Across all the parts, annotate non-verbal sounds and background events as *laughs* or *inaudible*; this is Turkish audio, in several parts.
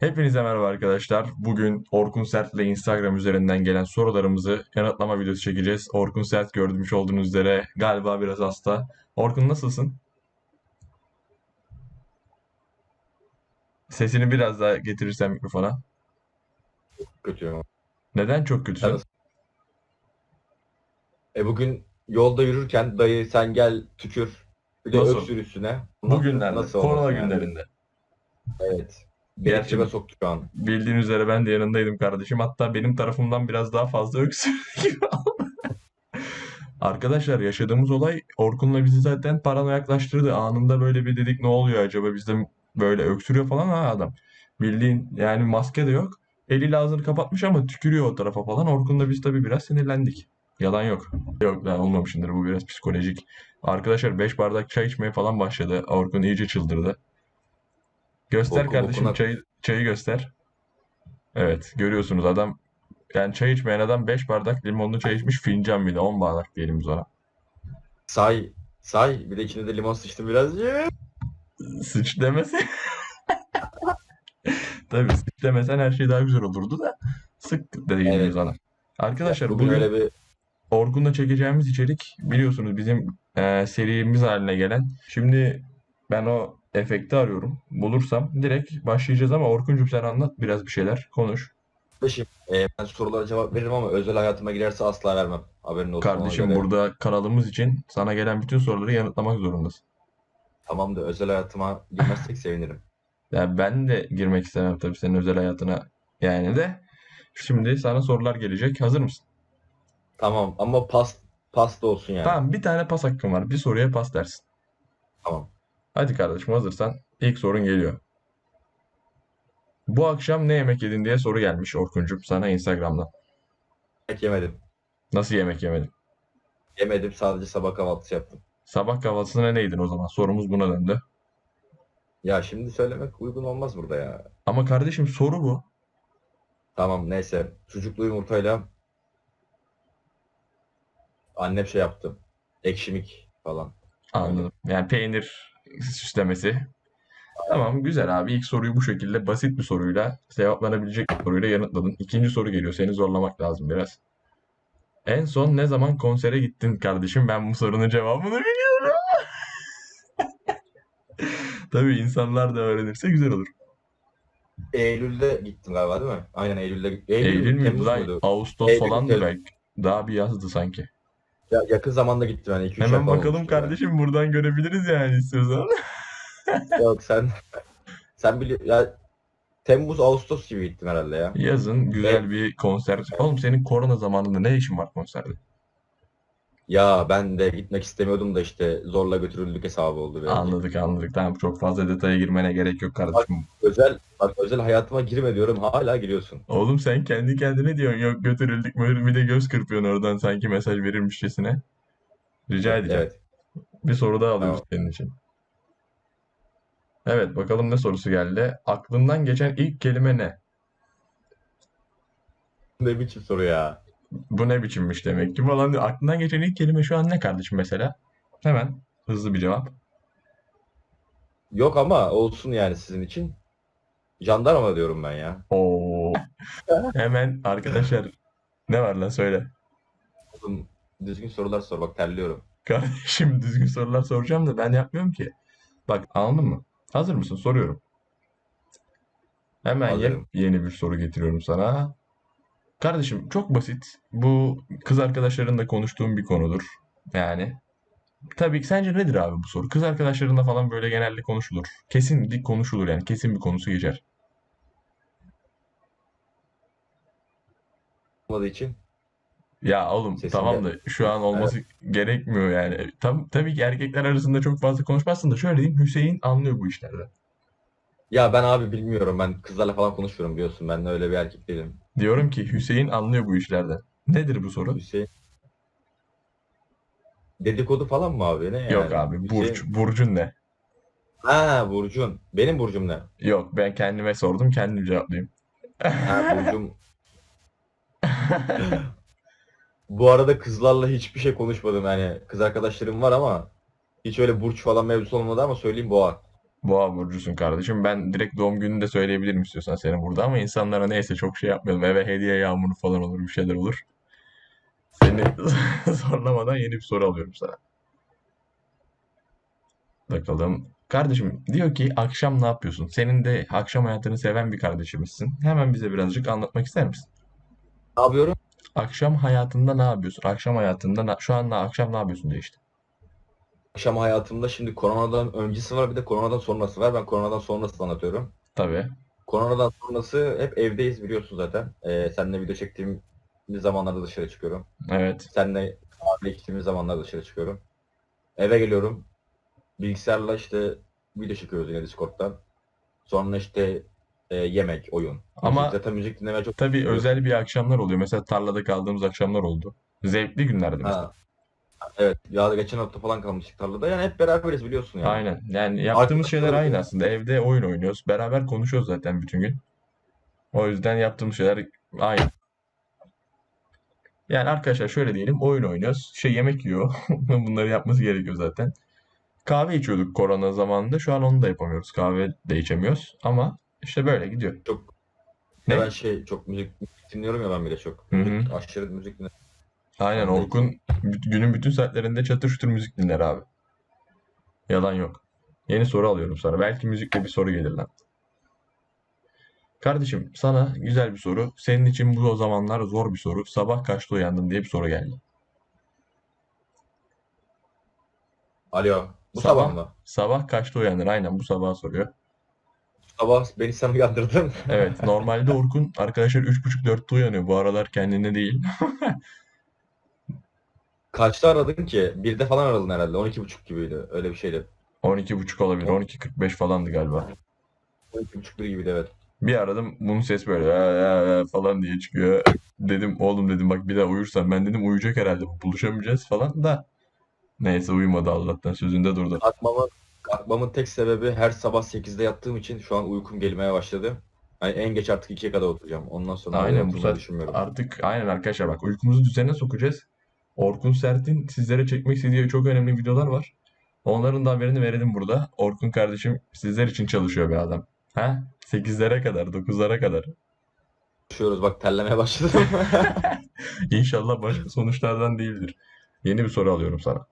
Hepinize merhaba arkadaşlar. Bugün Orkun Sert ile Instagram üzerinden gelen sorularımızı yanıtlama videosu çekeceğiz. Orkun Sert görmüş olduğunuz üzere galiba biraz hasta. Orkun nasılsın? Sesini biraz daha getirirsen mikrofona. Kötüyüm. Neden çok kötüsün? Evet. E bugün yolda yürürken dayı sen gel tükür. Bir de Nasıl? öksür üstüne. Bugünlerde, Nasıl korona olmasın yani? günlerinde. Evet. Gerçi- soktu şu an. Bildiğin üzere ben de yanındaydım kardeşim. Hatta benim tarafımdan biraz daha fazla öksürdü gibi *laughs* oldu. Arkadaşlar yaşadığımız olay Orkun'la bizi zaten paranoyaklaştırdı. Anında böyle bir dedik ne oluyor acaba bizde böyle öksürüyor falan ha adam. Bildiğin yani maske de yok. Eliyle ağzını kapatmış ama tükürüyor o tarafa falan. Orkun'la biz tabii biraz sinirlendik. Yalan yok. Yok daha olmamışındır bu biraz psikolojik. Arkadaşlar 5 bardak çay içmeye falan başladı. Orkun iyice çıldırdı. Göster Boku kardeşim bokuna- çayı, çayı göster. Evet görüyorsunuz adam yani çay içmeyen adam 5 bardak limonlu çay içmiş fincan bile 10 bardak diyelim biz ona. Say. Say. Bir de içine de limon sıçtım birazcık. Sıç demese. *laughs* Tabii sıç demesen her şey daha güzel olurdu da sık diyelim Evet. ona. Arkadaşlar Bugün bugün öyle bir Orkun'la çekeceğimiz içerik biliyorsunuz bizim e, serimiz haline gelen. Şimdi ben o efekti arıyorum. Bulursam direkt başlayacağız ama Orkun'cum sen anlat biraz bir şeyler. Konuş. kardeşim. E, ben sorulara cevap veririm ama özel hayatıma girerse asla vermem. Haberin olsun Kardeşim burada kanalımız için sana gelen bütün soruları yanıtlamak zorundasın. Tamam da özel hayatıma girmezsek *laughs* sevinirim. Yani ben de girmek istemem tabii senin özel hayatına yani de. Şimdi sana sorular gelecek. Hazır mısın? Tamam ama pas pas da olsun yani. Tamam bir tane pas hakkın var. Bir soruya pas dersin. Tamam. Hadi kardeşim hazırsan ilk sorun geliyor. Bu akşam ne yemek yedin diye soru gelmiş Orkuncuğum sana Instagram'dan. Yemek yemedim. Nasıl yemek yemedin? Yemedim sadece sabah kahvaltısı yaptım. Sabah kahvaltısına ne yedin o zaman? Sorumuz buna döndü. Ya şimdi söylemek uygun olmaz burada ya. Ama kardeşim soru bu. Tamam neyse. Sucuklu yumurtayla annem şey yaptı. Ekşimik falan. Anladım. Yani peynir süslemesi. Tamam güzel abi. İlk soruyu bu şekilde basit bir soruyla cevaplanabilecek bir soruyla yanıtladın. İkinci soru geliyor. Seni zorlamak lazım biraz. En son ne zaman konsere gittin kardeşim? Ben bu sorunun cevabını biliyorum. *laughs* Tabii insanlar da öğrenirse güzel olur. Eylül'de gittim galiba değil mi? Aynen Eylül'de. Eylül, Eylül müydü Temmuz? Ağustos Eylül, falandı Temmuz. belki. Daha bir yazdı sanki. Ya, yakın zamanda gittim yani 2-3 ay Hemen bakalım kardeşim buradan görebiliriz yani istiyorsan. *laughs* Yok sen sen bili ya Temmuz Ağustos gibi gittim herhalde ya. Yazın güzel bir konser. Oğlum senin korona zamanında ne işin var konserde? Ya ben de gitmek istemiyordum da işte zorla götürüldük hesabı oldu biraz. Anladık anladık. Tamam çok fazla detaya girmene gerek yok kardeşim. Özel bak özel hayatıma girme diyorum hala giriyorsun. Oğlum sen kendi kendine diyorsun yok götürüldük mü bir de göz kırpıyorsun oradan sanki mesaj verirmişçesine. Rica edeceğim. Evet. Bir soru daha alıyoruz Tamam. senin için. Evet bakalım ne sorusu geldi. Aklından geçen ilk kelime ne? Ne biçim soru ya. Bu ne biçimmiş demek ki falan diyor. Aklından geçen ilk kelime şu an ne kardeşim mesela? Hemen hızlı bir cevap. Yok ama olsun yani sizin için. Jandarma diyorum ben ya. Oo. Hemen arkadaşlar ne var lan söyle. Oğlum, düzgün sorular sor bak terliyorum. Kardeşim düzgün sorular soracağım da ben yapmıyorum ki. Bak anladın mı? Hazır mısın? Soruyorum. Hemen Hazırım. yeni bir soru getiriyorum sana. Kardeşim çok basit. Bu kız arkadaşlarınla konuştuğum bir konudur. Yani. Tabii ki sence nedir abi bu soru? Kız arkadaşlarınla falan böyle genelde konuşulur. Kesin bir konuşulur yani. Kesin bir konusu geçer. Olmadığı için Ya oğlum Sesinde- tamam da şu an olması gerekmiyor yani. Tam, tabii ki erkekler arasında çok fazla konuşmazsın da şöyle diyeyim Hüseyin anlıyor bu işlerden. Ya ben abi bilmiyorum ben kızlarla falan konuşuyorum biliyorsun ben öyle bir erkek değilim. Diyorum ki Hüseyin anlıyor bu işlerden. Nedir bu soru? Hüseyin dedikodu falan mı abi ne yani? Yok abi Burç. Hüseyin- Burcun ne? Ha Burcun. Benim Burcum ne? Yok ben kendime sordum kendim cevaplayayım. Ha Burcum. *laughs* Bu arada kızlarla hiçbir şey konuşmadım yani. Kız arkadaşlarım var ama hiç öyle burç falan mevzusu olmadı ama söyleyeyim boğa. Boğa burcusun kardeşim. Ben direkt doğum gününü de söyleyebilirim istiyorsan senin burada ama insanlara neyse çok şey yapmayalım. Eve hediye yağmuru falan olur, bir şeyler olur. Seni *laughs* zorlamadan yeni bir soru alıyorum sana. Bakalım. Kardeşim diyor ki akşam ne yapıyorsun? Senin de akşam hayatını seven bir kardeşimizsin. Hemen bize birazcık anlatmak ister misin? Ne yapıyorum? Akşam hayatında ne yapıyorsun? Akşam hayatında na- şu an ne- akşam ne yapıyorsun diyor işte. Akşam hayatımda şimdi koronadan öncesi var bir de koronadan sonrası var. Ben koronadan sonrasını anlatıyorum. Tabii. Koronadan sonrası hep evdeyiz biliyorsun zaten. Ee, seninle video çektiğim zamanlarda dışarı çıkıyorum. Evet. Seninle kahve içtiğimiz zamanlarda dışarı çıkıyorum. Eve geliyorum. Bilgisayarla işte video çekiyoruz yine Discord'dan. Sonra işte e, yemek, oyun. Ama- Müzik, zaten müzik dinlemeye çok Tabii özel bir akşamlar oluyor. Mesela tarlada kaldığımız akşamlar oldu. Zevkli günlerdi mesela. Ha. Evet. Ya geçen hafta falan kalmıştık tarlada. Yani hep beraberiz biliyorsun yani. Aynen. Yani yaptığımız şeyler Arkadaşlar- aynı aslında. Evde oyun oynuyoruz. Beraber konuşuyoruz zaten bütün gün. O yüzden yaptığımız şeyler aynı. Yani arkadaşlar şöyle diyelim. Oyun oynuyoruz. Şey yemek yiyor. *laughs* Bunları yapması gerekiyor zaten. Kahve içiyorduk korona zamanında. Şu an onu da yapamıyoruz. Kahve de içemiyoruz. Ama işte böyle gidiyor. Çok Ne? ben şey çok müzik, müzik dinliyorum ya ben bile çok. Hı hı. Müzik, aşırı müzik dinliyorum. Aynen. Orkun günün bütün saatlerinde çatır çutur müzik dinler abi. Yalan yok. Yeni soru alıyorum sana. Belki müzikle bir soru gelir lan. Kardeşim sana güzel bir soru. Senin için bu o zamanlar zor bir soru. Sabah kaçta uyandın diye bir soru geldi. Alo. Bu Sabah. sabah mı? Sabah kaçta uyandın? Aynen bu sabah soruyor. Sabah beni sen uyandırdın. Evet normalde Orkun arkadaşlar 3.30-4'te uyanıyor. Bu aralar kendine değil. *laughs* Kaçta aradın ki? Birde falan aradın herhalde. 12.30 gibiydi. Öyle bir şeydi. 12.30 olabilir. 12.45 falandı galiba. 12.30 bir gibiydi evet. Bir aradım bunun ses böyle "Aa, aa, aa" falan diye çıkıyor. Dedim oğlum dedim bak bir daha uyursan ben dedim uyuyacak herhalde bu buluşamayacağız falan da. Neyse uyumadı Allah'tan sözünde durdu. Kalkmamın, kalkmamın tek sebebi her sabah 8'de yattığım için şu an uykum gelmeye başladı. Yani en geç artık 2'ye kadar oturacağım. Ondan sonra Aynen bu saat düşünmüyorum. artık aynen arkadaşlar bak uykumuzu düzene sokacağız. Orkun Sert'in sizlere çekmek istediği çok önemli videolar var. Onların da haberini verelim burada. Orkun kardeşim sizler için çalışıyor bir adam. Ha? 8'lere kadar, 9'lara kadar. Konuşuyoruz bak terlemeye başladım. *laughs* İnşallah başka sonuçlardan değildir. Yeni bir soru alıyorum sana.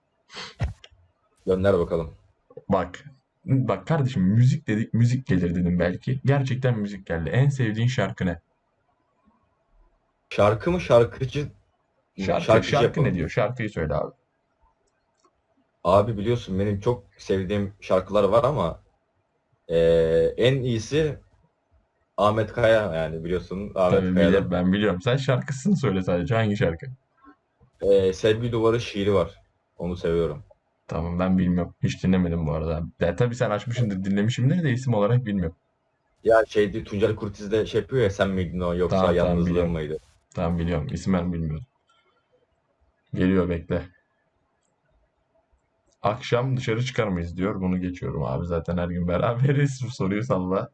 Gönder bakalım. Bak, bak kardeşim müzik dedik, müzik gelir dedim belki. Gerçekten müzik geldi. En sevdiğin şarkı ne? Şarkı mı şarkıcı? Şarkı, şarkı yapalım. ne diyor? Şarkıyı söyle abi. Abi biliyorsun benim çok sevdiğim şarkılar var ama eee, en iyisi Ahmet Kaya yani biliyorsun Ahmet Tabii biliyorum, ben biliyorum. Sen şarkısını söyle sadece. Hangi şarkı? Eee, Sevgi Duvarı şiiri var. Onu seviyorum. Tamam ben bilmiyorum. Hiç dinlemedim bu arada. Ya tabii sen açmışsındır dinlemişimdir de isim olarak bilmiyorum. Ya şeydi Tuncel Kurtiz'de şey yapıyor ya sen miydin o yoksa Tamam, yalnızlığın mıydı? Tamam biliyorum. İsmen bilmiyorum. Geliyor bekle. Akşam dışarı çıkar mıyız diyor. Bunu geçiyorum abi. Zaten her gün beraberiz. Bu soruyu salla.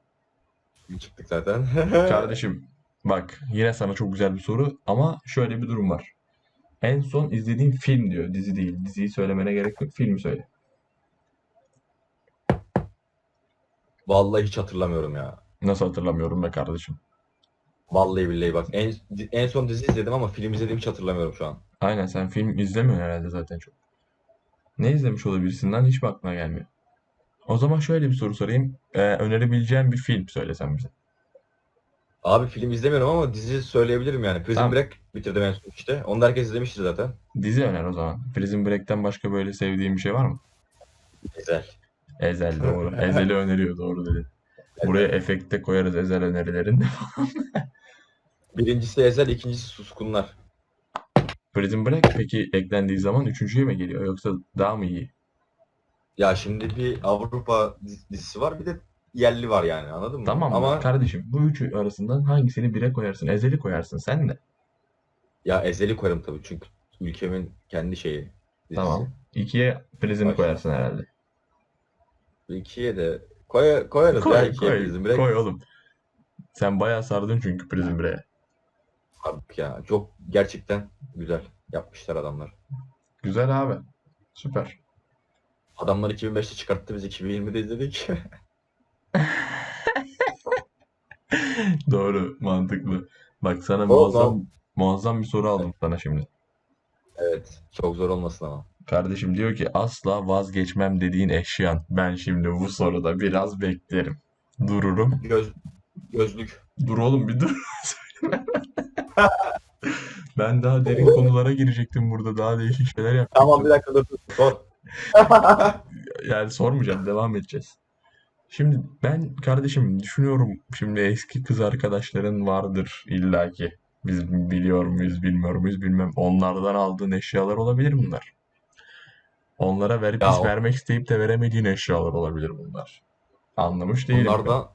Çıktık zaten. *laughs* Kardeşim bak yine sana çok güzel bir soru ama şöyle bir durum var. En son izlediğin film diyor. Dizi değil. Diziyi söylemene gerek yok. Filmi söyle. Vallahi hiç hatırlamıyorum ya. Nasıl hatırlamıyorum be kardeşim. Vallahi billahi bak. En, en son dizi izledim ama film izlediğimi hiç hatırlamıyorum şu an. Aynen sen film izlemiyorsun herhalde zaten çok. Ne izlemiş olabilirsin lan hiç mi aklına gelmiyor? O zaman şöyle bir soru sorayım. Ee, önerebileceğin bir film söylesen bize. Abi film izlemiyorum ama dizi söyleyebilirim yani. Prison Tamam. Break bitirdim en son işte. Onu da herkes izlemiştir zaten. Dizi öner o zaman. Prison Break'ten başka böyle sevdiğin bir şey var mı? Güzel. Ezel doğru. *laughs* Ezel'i öneriyor doğru dedin. Buraya efekte koyarız Ezel önerilerini. *laughs* Birincisi Ezel, ikincisi Suskunlar. Prison Break peki eklendiği zaman üçüncüye mi geliyor yoksa daha mı iyi? Ya şimdi bir Avrupa diz- dizisi var bir de yerli var yani anladın mı? Tamam? Ama Kardeşim bu üçü arasından hangisini bire koyarsın? Ezel'i koyarsın sen de. ya Ezel'i koyarım tabii çünkü ülkemin kendi şeyi dizisi. Tamam. İkiye Başka. koyarsın herhalde. İkiye de koy, koyarız Koy, ya ikiye koy, Prison Break. koy oğlum. Sen bayağı sardın çünkü Prison Break'e. Abi ya çok gerçekten güzel yapmışlar adamlar. Güzel abi. Süper. Adamlar 2005'te çıkarttı biz 2020'de izledik. *laughs* Doğru, mantıklı. Bak sana muazzam muazzam bir soru aldım sana şimdi. Evet. Çok zor olmasın ama. Kardeşim diyor ki asla vazgeçmem dediğin eşyan. Ben şimdi bu soruda biraz beklerim. Dururum. Göz, gözlük. Dur oğlum bir dur. *laughs* *laughs* Ben daha derin konulara girecektim burada. Daha değişik şeyler yapacaktım. Tamam bir dakika dur. dur. Sor. *laughs* Yani sormayacağım, devam edeceğiz. Şimdi ben kardeşim düşünüyorum şimdi eski kız arkadaşların vardır illaki. Biz biliyor muyuz, bilmiyor muyuz bilmem. Onlardan aldığın eşyalar olabilir bunlar. Onlara verip Ya o- vermek isteyip de veremediğin eşyalar olabilir bunlar. Anlamış değilim ben. Bunlardan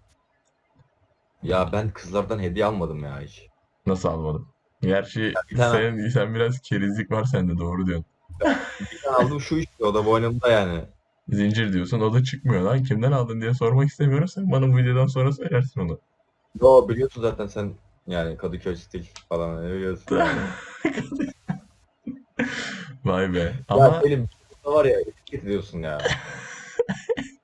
ya ben kızlardan hediye almadım ya hiç. Nasıl almadım? Gerçi sen, sen biraz kerizlik var sende doğru diyorsun. Bir tane aldım şu işte o da boynumda yani. Zincir diyorsun o da çıkmıyor lan. Kimden aldın diye sormak istemiyorum. Sen bana bu videodan sonra söylersin onu. Yo biliyorsun zaten sen yani Kadıköy stil falan ne biliyorsun yani. *laughs* Vay be. Ya Ama Selim burada var ya etiket ediyorsun ya. *laughs*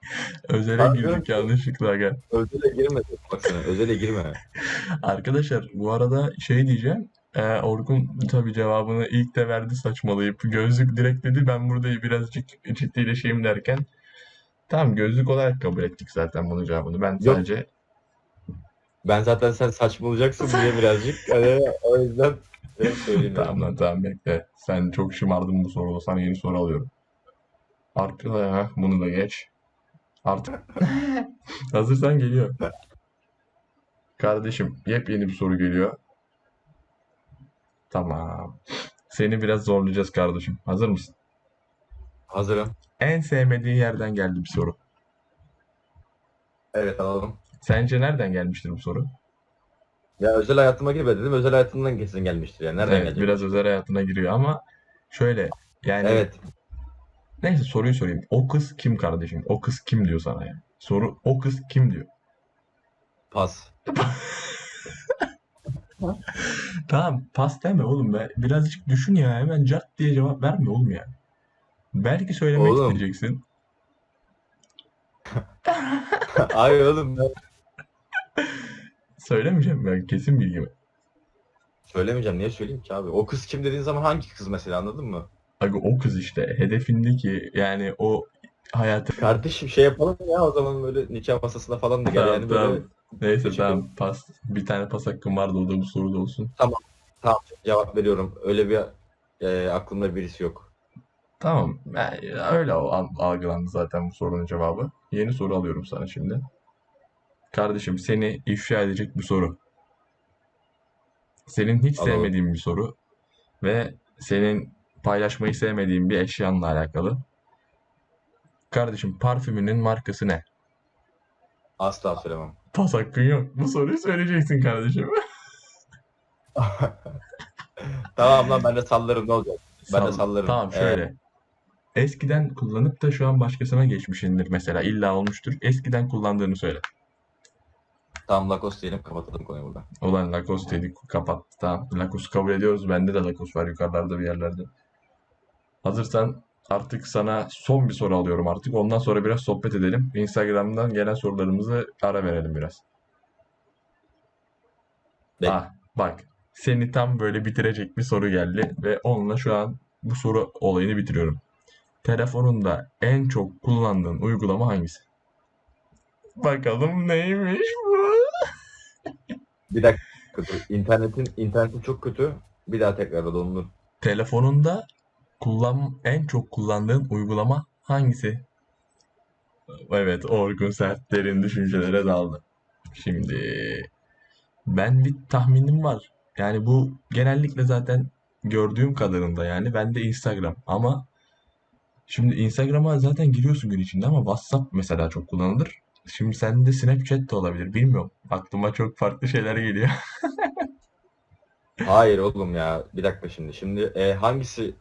özele Ben girdik ki- yanlışlıkla aga. Özele girme bak sana özele girme. *laughs* Arkadaşlar bu arada şey diyeceğim. Ee, Orkun tabii cevabını ilk de verdi saçmalayıp gözlük direkt dedi. Ben burada birazcık ciddileşeyim derken tamam gözlük olarak kabul ettik zaten bunun cevabını. Ben Yok. sadece Ben zaten sen saçmalayacaksın diye birazcık hani o yüzden ben söyleyeyim. *laughs* tamam lan tamam bekle. Sen çok şımardın bu soruda. Sana yeni soru alıyorum. Artık ha, bunu da geç. Artık hazırsan geliyor. Kardeşim yepyeni bir soru geliyor. Tamam. Seni biraz zorlayacağız kardeşim. Hazır mısın? Hazırım. En sevmediğin yerden geldi bir soru. Evet alalım. Sence nereden gelmiştir bu soru? Ya özel hayatıma girme dedim. Özel hayatımdan kesin gelmiştir yani. Nereden Evet, gelecek? biraz özel hayatına giriyor ama şöyle yani Evet. Neyse soruyu sorayım. O kız kim kardeşim? O kız kim diyor sana yani? Soru o kız kim diyor? Pas. *laughs* Tamam pas deme oğlum be. Birazcık düşün ya. Hemen cart diye cevap verme oğlum ya. Belki söylemek Oğlum. isteyeceksin. *laughs* Ay oğlum ben Söylemeyeceğim ben kesin bilgimi. söylemeyeceğim. Niye söyleyeyim ki abi? O kız kim dediğin zaman hangi kız mesela anladın mı? Aga o kız işte hedefindeki yani o hayatı Kardeşim şey yapalım ya o zaman böyle nikah masasına falan da gel Tamam, yani böyle tamam. Neyse Teşekkür tamam pas. Bir tane pas hakkım vardı o da bu soruda olsun. tamam cevap veriyorum. Öyle bir e, aklımda birisi yok. Tamam. Yani öyle o al- algılandı zaten bu sorunun cevabı. Yeni soru alıyorum sana şimdi. Kardeşim seni ifşa edecek bir soru. Senin hiç Alalım. sevmediğin bir soru ve senin paylaşmayı sevmediğin bir eşyanla alakalı. Kardeşim parfümünün markası ne? Asla söylemem. Pas hakkın yok. Bu soruyu söyleyeceksin kardeşim. *laughs* Tamam lan ben de sallarım ne olacak? Ben de Sal- sallarım. Tamam Ee, şöyle. Eskiden kullanıp da şu an başkasına geçmişindir mesela. İlla olmuştur. Eskiden kullandığını söyle. Tamam Lacoste diyelim kapatalım konuyu burada. Ulan Lacoste dedik kapattı. Tamam. Lacoste kabul ediyoruz. Bende de Lacoste var yukarılarda bir yerlerde. Hazırsan artık sana son bir soru alıyorum artık. Ondan sonra biraz sohbet edelim. Instagram'dan gelen sorularımızı ara verelim biraz. Bek- Ah, bak. Seni tam böyle bitirecek bir soru geldi ve onunla şu an bu soru olayını bitiriyorum. Telefonunda en çok kullandığın uygulama hangisi? Bakalım neymiş bu? *laughs* Bir dakika dur. İnternetin, internetin çok kötü. Bir daha tekrar alalım dur. Telefonunda kullan en çok kullandığın uygulama hangisi? Evet, Orkun Sert derin düşüncelere daldı. Şimdi ben bir tahminim var. Yani bu genellikle zaten gördüğüm kadarında yani bende Instagram ama şimdi Instagram'a zaten giriyorsun gün içinde ama WhatsApp mesela çok kullanılır. Şimdi sende Snapchat de olabilir. Bilmiyorum. Aklıma çok farklı şeyler geliyor. *laughs* Hayır oğlum ya. Bir dakika şimdi. Şimdi e, hangisi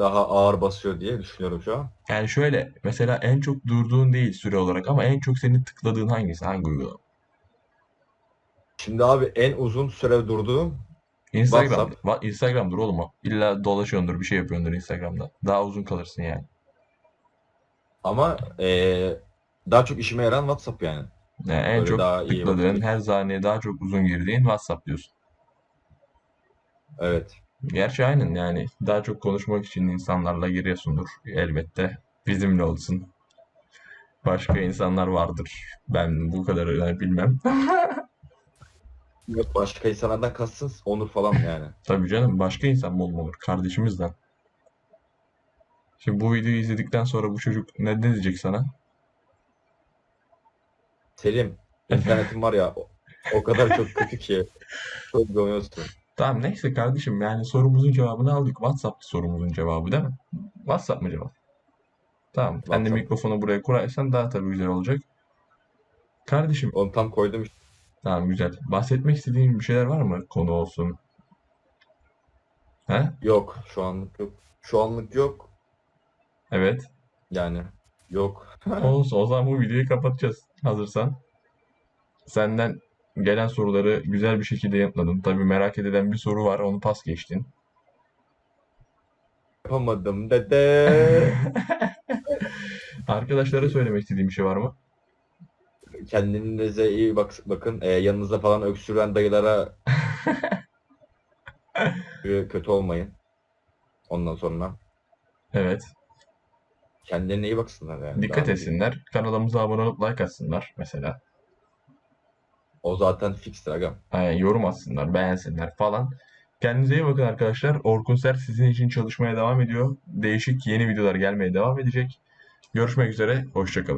daha ağır basıyor diye düşünüyorum şu an. Yani şöyle mesela en çok durduğun değil süre olarak ama en çok senin tıkladığın hangisi? Hangi uygulama? Şimdi abi en uzun süre durduğum Instagram. WhatsApp. Va- Instagram'dır oğlum o. İlla dolaşıyordur bir şey yapıyordur Instagram'da. Daha uzun kalırsın yani. ama e, daha çok işime yarayan WhatsApp yani. Yani en Böyle çok daha iyi tıkladığın, vakit- her saniye daha çok uzun girdiğin WhatsApp diyorsun. Evet. Gerçi aynen yani daha çok konuşmak için insanlarla giriyorsundur elbette. Bizimle olsun. Başka insanlar vardır. Ben bu kadarını bilmem. *laughs* Yok başka insanlardan kastın Onur falan yani. *laughs* Tabii canım başka insan mı olmalı? Kardeşimizden. Şimdi bu videoyu izledikten sonra bu çocuk ne, diyecek sana? Selim, internetin var ya o, o kadar çok kötü ki. *laughs* Çok donuyorsun. Tamam neyse kardeşim yani sorumuzun cevabını aldık. WhatsApp'tı sorumuzun cevabı değil mi? WhatsApp mı cevap? Tamam. Sen de WhatsApp. mikrofonu buraya kurarsan daha tabii güzel olacak. Kardeşim Onu tam koydum işte. tamam güzel. Bahsetmek istediğin bir şeyler var mı? Konu olsun. He? Yok şu anlık yok. Şu anlık yok. Evet. Yani yok. Olsun. O zaman bu videoyu kapatacağız. Hazırsan. Senden gelen soruları güzel bir şekilde yanıtladın. Tabii merak edilen bir soru var. Onu pas geçtin. Yapamadım dede. *laughs* Arkadaşlara söylemek istediğim bir şey var mı? Kendinize iyi bak bakın. Ee, yanınızda falan öksüren dayılara *laughs* kötü olmayın. Ondan sonra Evet. kendilerine iyi baksınlar yani. Dikkat Daha- etsinler. Kanalımıza abone olup like atsınlar mesela. O zaten fikstir agam. Yani yorum atsınlar, beğensinler falan. Kendinize iyi bakın arkadaşlar. Orkun Ser sizin için çalışmaya devam ediyor. Değişik yeni videolar gelmeye devam edecek. Görüşmek üzere. Hoşçakalın.